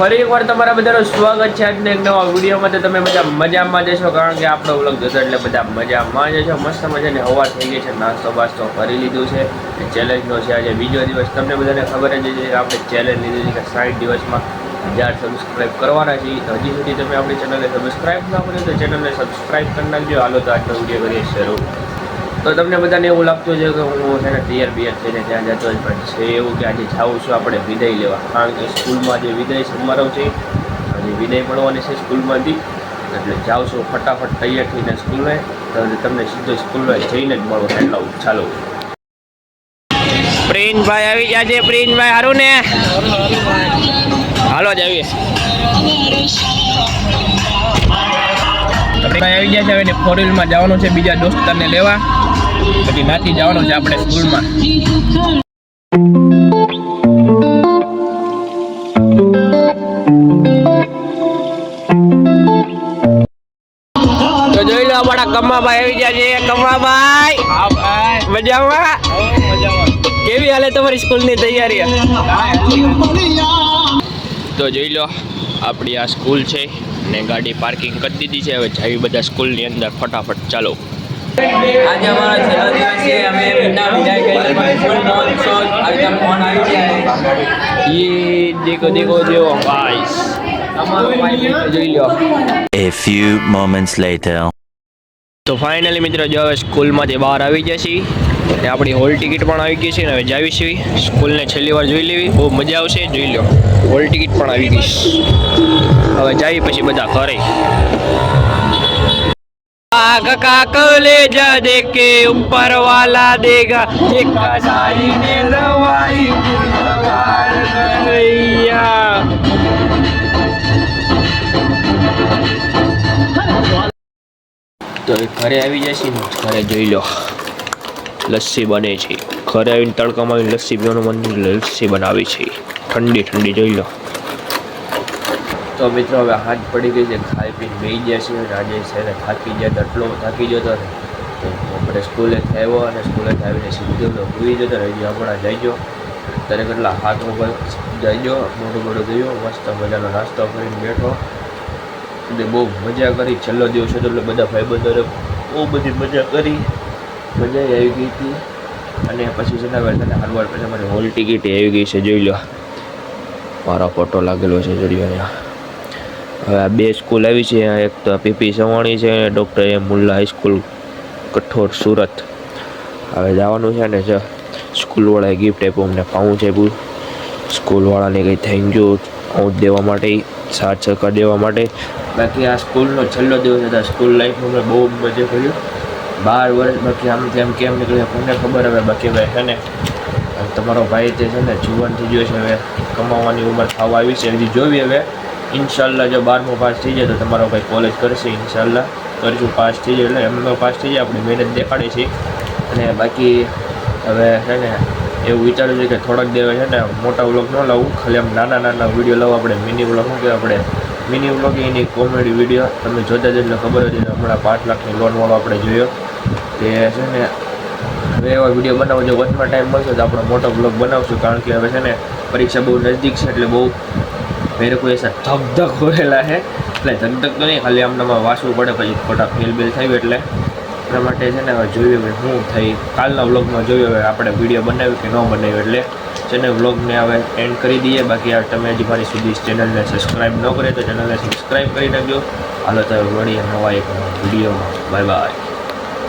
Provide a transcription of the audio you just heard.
ફરી એકવાર તમારા બધાનું સ્વાગત છે આજના એક નવા વિડીયોમાં. તો તમે બધા મજામાં જશો કારણ કે આપણો વ્લોગ જોશો એટલે બધા મજામાં જશો મસ્ત મજાની હવા થઈ ગઈ છે, નાસ્તો બાસ્તો કરી લીધું છે. ચેલેન્જનો છે આજે બીજો દિવસ. તમને બધાને ખબર જ છે કે આપણે ચેલેન્જ લીધી છે કે સાઠ દિવસમાં હજાર સબસ્ક્રાઇબ કરવાના છીએ હજી સુધી તમે આપણી ચેનલને સબસ્ક્રાઇબ ના કર્યું તો ચેનલને સબસ્ક્રાઇબ કરી નાખજો. હાલો તો આજનો વીડિયો કરીએ શરૂ. તો તમને બધાને એવું લાગતું છે કે હું છે ને તૈયાર બિયાર થઈને ત્યાં જતો જ પણ છે એવું કે આજે જાઉં છું આપણે વિદાય લેવા. કારણ કે સ્કૂલમાં જે વિદાય સમારોહ છે આજે વિદાય મળવાની છે સ્કૂલમાંથી. એટલે જાઉં છું ફટાફટ તૈયાર થઈને સ્કૂલે તો તમને સીધો સ્કૂલે જઈને જ મળો એટલે ચાલો પ્રિન્સભાઈ આવી ગયા છે પ્રિન્સભાઈ સારું ને? હાલો જ આવીએ. ભાઈ આવી ગયા છે હવે ફોર વ્હીલમાં જવાનું છે બીજા દોસ્તારને લેવા. પછી નાથી જવાનું છે આપણે સ્કૂલમાં. તો જોઈ લો અમારા કમાભાઈ આવી ગયા છે. કમાભાઈ મજામાં. કેવી હાલે તમારી સ્કૂલની તૈયારી? તો જોઈ લો આપણી આ સ્કૂલ છે ને ગાડી પાર્કિંગ કરી દીધી છે. હવે જાવી બધા સ્કૂલની અંદર ફટાફટ ચાલો. આજે અમારો છેલ્લો દિવસ છે અમે વિના વિદાય કરી પણ ફૂલ પહોંચશો આજે ફોન આવી જાય ये देखो देखो देखो गाइस અમારો ભાઈ જોઈ લો A few moments later. તો ફાઇનલી મિત્રો જો હવે સ્કૂલમાંથી બહાર આવી જશે ને આપણી હોલ ટિકિટ પણ આવી ગઈ છે ને હવે જાવી છીએ સ્કૂલને છેલ્લી વાર જોઈ લેવી બહુ મજા આવશે જોઈ લો હોલ ટિકિટ પણ આવી ગઈ હવે જાવી પછી બધા ઘરે આગ का कलेजा देके ऊपर वाला देगा एक સારી ने લવાઈ ગુલવાર તો ઘરે આવી જશે ને? ઘરે જોઈ લો. લસ્સી બને છે. ઘરે આવીને તડકામાં લસ્સી પીવાનું મન લસ્સી બનાવી છે. ઠંડી ઠંડી જોઈ લો. તો મિત્રો હવે હાથ પડી ગઈ છે, ખાઈ પીને બેસી ગયા છે અને આજે થાકી ગયા તો એટલો થાકી જતો ને આપણે સ્કૂલે આવ્યો અને સ્કૂલે આવીને સીધો તો ભૂલી જતો ને હજી હમણાં જઈજો ત્યારે કેટલા હાથ ઉપર જઈજો મોટું મોટું ગયો મસ્ત મજાનો નાસ્તો કરીને બેઠો. એટલે બહુ મજા કરી. છેલ્લો દિવસ હતો એટલે બધા ભાઈબંધોને બહુ બધી મજા કરી. મજા આવી ગઈ હતી. અને પછી છે ને હવે છે ને હરવાર પછી અમારી હોલ ટિકિટ આવી ગઈ છે. જોઈ લો. મારો ફોટો લાગેલો છે લો હવે આ બે સ્કૂલ આવી છે એક તો પીપી સવાણી છે અને ડૉક્ટર એમ મુલ્લા હાઈસ્કૂલ કઠોર, સુરત. હવે જવાનું છે ને સ્કૂલવાળાએ ગિફ્ટ આપ્યું, અમને પાઉં છે આપ્યું. સ્કૂલવાળાને કંઈ થેન્ક યુ પાઉં દેવા માટે, સાથ સહકાર દેવા માટે. બાકી આ સ્કૂલનો છેલ્લો દિવસ હતા, સ્કૂલ લાઈફમાં મેં બહુ મજા કર્યું બાર વર્ષ, બાકી આમ તેમ કેમ નીકળ્યા કોને ખબર હવે, બાકી હવે છે ને તમારો ભાઈ તે છે ને જુવાન થઈ ગયો છે, હવે કમાવાની ઉંમર થવા આવી છે, હજી જોવી હવે. ઇન્શાલ્લાહ જો બારમું પાસ થઈ જાય તો તમારો ભાઈ કોલેજ કરશે, ઇન્શાલ્લાહ. કરશું પાસ થઈ જાય. એટલે એમનો પાસ થઈ જાય, આપણી મહેનત દેખાડી છે. અને બાકી હવે છે ને, એવું વિચાર્યું છે કે થોડાક દેવા છે ને, મોટા વ્લોગ ન લાવું, ખાલી આમ નાના નાના વીડિયો લાવો. આપણે મિની વ્લોગ, શું કે આપણે? મિની વ્લોગ એની કોમેડી વીડિયો તમે જોતા જ એટલે ખબર હતી હમણાં પાંચ લાખની લોનવાળો આપણે જોયો. તે છે ને, હવે એવા વીડિયો બનાવજો વચમાં ટાઈમ મળશે તો આપણો મોટો બ્લોગ બનાવશું. કારણ કે હવે છે ને, પરીક્ષા બહુ નજદીક છે, એટલે બહુ મેરે કોઈ એસા ધક ધક હોયેલા છે એટલે ધક ધક તો નહીં ખાલી આમનામાં વાંચવું પડે પછી ખોટા ફેલ બેલ થયું એટલે. એના માટે છે ને હવે જોયું હવે શું થઈ. કાલના વ્લોગમાં જોયું હવે આપણે વીડિયો બનાવ્યું કે ન બનાવ્યું એટલે. છે ને વ્લોગને હવે એન્ડ કરી દઈએ. બાકી આ તમે હજી મારી સુધી ચેનલને સબસ્ક્રાઈબ ન કરે તો ચેનલને સબસ્ક્રાઈબ કરી નાખજો. હાલો તો મળીએ નવા એક વિડીયોમાં. Bye bye